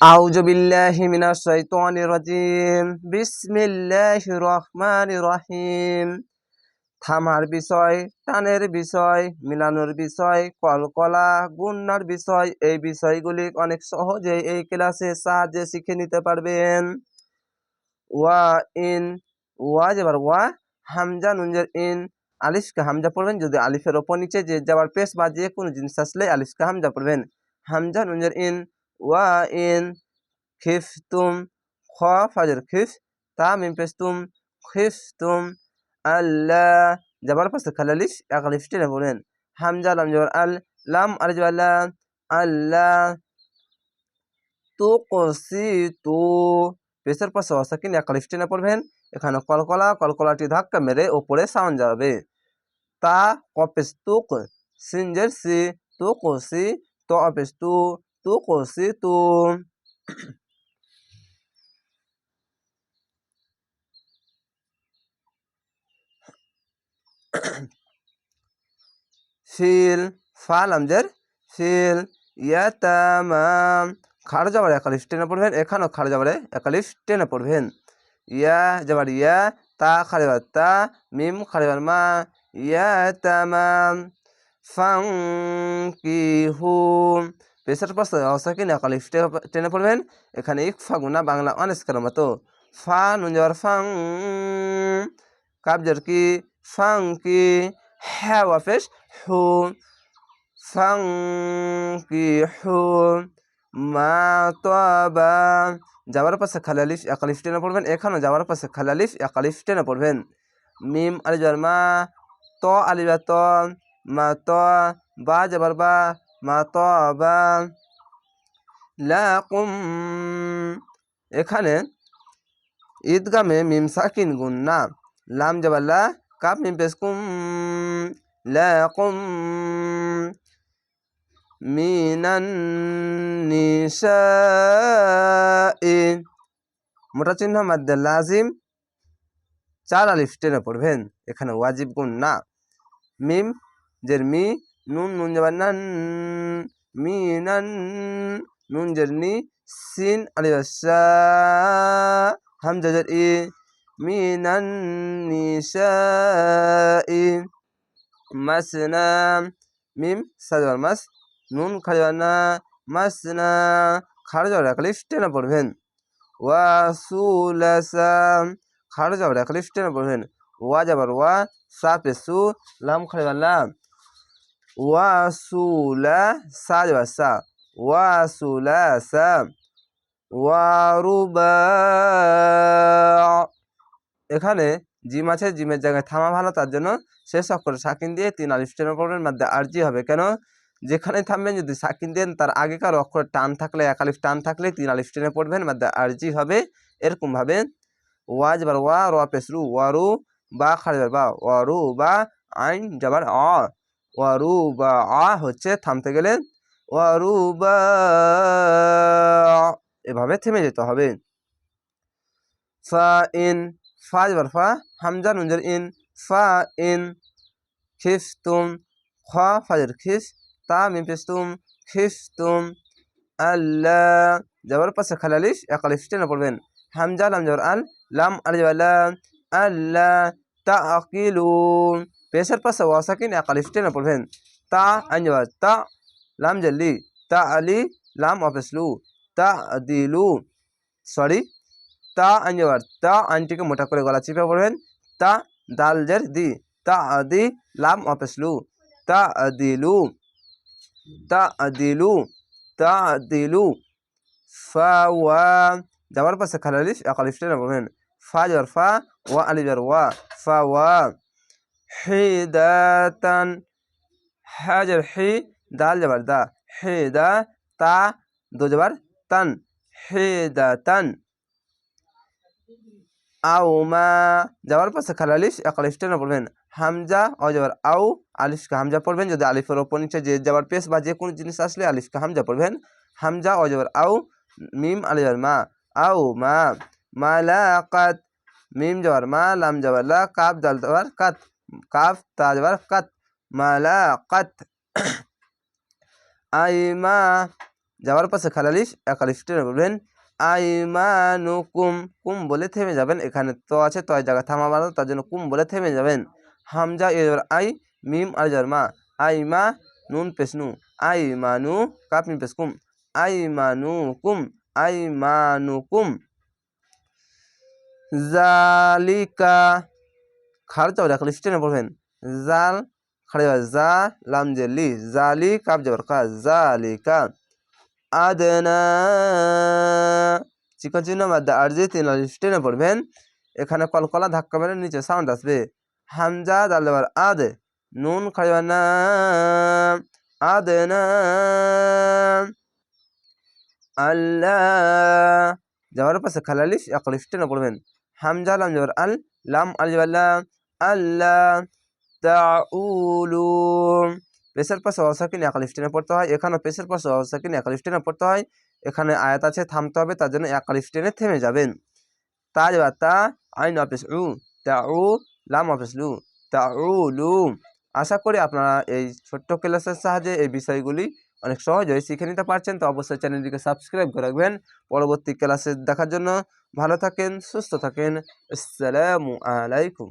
أعوذ بالله من الشيطان الرجيم بسم الله الرحمن الرحيم থামার বিষয় টানের বিষয় মিলানোর বিষয় কলকলা গুন্নার বিষয় এই বিষয়গুলি অনেক সহজেই এই ক্লাসের সাহায্যে শিখে নিতে পারবেন ওয়া ইন ওয়া যাবার ওয়া হামজা নুনজের ইন আলিফকে হামজা পড়বেন যদি আলিফের ওপর নিচে যে যাবার পেশ বা যে কোনো জিনিস আসলে আলিফকে হামজা পড়বেন হামজা নুনজের ইন ওয়া ইন খিফতুম খ ফাজের খিফ তা মিম পেস্তুম খিফতুম আল্লাহ যাবার পাশে খালালিফ এক আলিফ টেনে পড়বেন হামজা লাম যাবার আল লাম আল যাবার লা আল্লাহ তু কসি তু পেশের পাশে অসাকিন এক আলিফ টেনে পড়বেন এখানে কলকলা কলকলাটি ধাক্কা মেরে ওপরে সাউন্ড যাবে। তা কপেস তুক, সিনজের সি তু কসি তো অপেস তু তু ফিল ফাল আমজের ফিল ইয়াতামাম খাড় যাবার একালিফ টেনে পড়বেন এখানেও খাড় যাবারে একালিফ টেনে পড়বেন ইয়া যাবার ইয়া তা খাড়িবার তা মিম খাড়িবার মা ইয়াতামাম ফাং কি হু পেশার পাশে অসাকিন একালিফ টেনে পড়বেন। এখানে ইক ফাগুনা, বাংলা অনেস্কার মতো ফা যাবার ফাং কাবজার কি? ফাং, কি? হ্যাঁ ওয়াফেশ, হু। ফাং, কি? হু। মা তবা যাওয়ার পাশে খালালিফ একালিফ টেনে পড়বেন। এখানেও যাওয়ার পাশে খালালিফ একালিফ টেনে পড়বেন। মিম আলিজার মা, ত আলিবা ত, মা, ত, বা যাবার বা। মা ত বা লাকুম। এখানে ঈদগামে মিম সাকিন গুন্না লাম যাবাল্লা কাপ মিম পেশ কুম লাকুম। মিনান নিসাই মোটা চিহ্ন মাদ্দে লাজিম। চার আলিফ টেনে পড়বেন। এখানে ওয়াজিব গুণ না। মিম জের মি নুন নুন যাবার নান মিনান নুন জের নি সিন আলিফ হামজা জের ই মিনান নিসাই মাসনা মিম সাজবার মাস নুন খাজবার না মাসনা খাড় যাওয়ার একালিফ টেনে পড়বেন ওয়া সুলাসা খাড় যাওয়ার একালিফ টেনে পড়বেন ওয়া যাবার ওয়া সা পেসু লাম খাড়বার লাম ওয়া সুলা সা যাবার সা ওয়া সুলাসা ওয়া রুবা এখানে জিম আছে, জিমের জায়গায় থামা ভালো, তার জন্য শেষ অক্ষরে সাকিন দিয়ে তিন আলিফ টেনে পড়বেন মাধ্যমে আরজি হবে। কেন? যেখানে থামবেন, যদি সাকিন দেন, তার আগেকার অক্ষর টান থাকলে, এক আলিফ টান থাকলে তিন আলিফ টেনে পড়বেন মাধ্যমে আরজি হবে। এরকমভাবে ওয়া যাবার ওয়া রোয়া পেসরু ওয়ারু বা খাড়িবার বা, ওয়ারু বা আইন যাবার অ। ওয়ারু বা আ হচ্ছে থামতে গেলে ওয়ারু বা এভাবে থেমে যেতে হবে। ফা ইন, ফা যাবার ফা, হামজা, নুনজার ইন, ফা ইন, খিফতুম, খ, ফাজের খিস তা, মিম পেস্তুম খিফতুম আল্লাহ যাবার পাশে খালালিশ একালিশ টেনে পড়বেন। হামজা, লাম, যাবার আল, লাম আল লাম আল্লাহ তা আকিলুন পেশের পাশে ওয়াসাকিন একালিশ টেনে পড়বেন তা যাবার তা লাম জাল্লি, তা আলি লাম অফেসলু, তা দিলু, সরি, তা আইন তা আইনটিকে মোটা করে গলা চিপে পড়বেন তা দাল জের দি, তা আদি লাম অফেসলু, তা আদিলু তা আদিলু তা আদিলু ফা ওয়া, যাওয়ার পাশে একালিফ টেনে পড়বেন ফা যাওয়ার ফা, ওয়া আলিজার ওয়া, ফা ওয়া। হিদাতান, হাজার হি, দাল যাবার দা, হেদা, তা, দো যাবার তান, হেদাতান। আও, মা যাওয়ার পাশে খালালিশ একালিশ টেনে পড়বেন। হামজা ও যাবার আউ আলিফকে হামজা পড়বেন। যদি আলিফের ওপর নিচে যে যাবার পেশ বা যে কোনো জিনিস আসলে আলিফকে হামজা পড়বেন। হামজা ও যাবার আউ মিম আলিজার মা, আও, মা, মালাকাত, মিম যাবার মা, লাম যাবার লা কাপ দাল যাবার কাত। কাফ তা যাবার কাত মালাকাত আইমা যাওয়ার পাশে খালালিশ একালিশ টেনে বলবেন আইমানুকুম কুম বলে থেমে যাবেন এখানে তো আছে তো জায়গা থামা বানানো তার জন্য কুম বলে থেমে যাবেন হামজা এর আই মিম আর যার মা আই মা নুন পেসনু আই মানু কাপ মিম পেস কুম আই মানু কুম আই মানুকুম জালিকা খার যাও দেখো স্টেনে পড়বেন জাল খাড়ে জা, লাম জেলি জালি, কাপ যাবার কা জালিকা আদনা, চিকন চিহ্ন মাদ্দা আরজি তিন স্টেনে পড়বেন এখানে কলকলা ধাক্কা মেরে নিচে সাউন্ড আসবে। হামজা দাল দেবার আদ, নুন খাড়ে না, আদনা। আল্লাহ যাওয়ার পাশে খালালিশ একলিশ টেনে পড়বেন হামজা লাম যাবার আল, লাম আল যাবার লাম আল্লাহ তাউলু। পেশের পাশে অসাকিন একালিশ টেনে পড়তে হয়। এখানে পেশের পাশে অসাকিন একালিশ টেনে পড়তে হয়। এখানে আয়াত আছে, থামতে হবে, তার জন্য একালিশ টেনে থেমে যাবেন। তা যাবার তা আইন অফিস উ তা উ লাম অফিস লু তা উ লু আশা করি আপনারা এই ছোট্ট ক্লাসের সাহায্যে এই বিষয়গুলি অনেক সহজ সহজেই শিখে নিতে পারছেন, তো অবশ্যই চ্যানেলটিকে সাবস্ক্রাইব করে রাখবেন। পরবর্তী ক্লাসে দেখার জন্য ভালো থাকেন, সুস্থ থাকেন। আসসালামু আলাইকুম।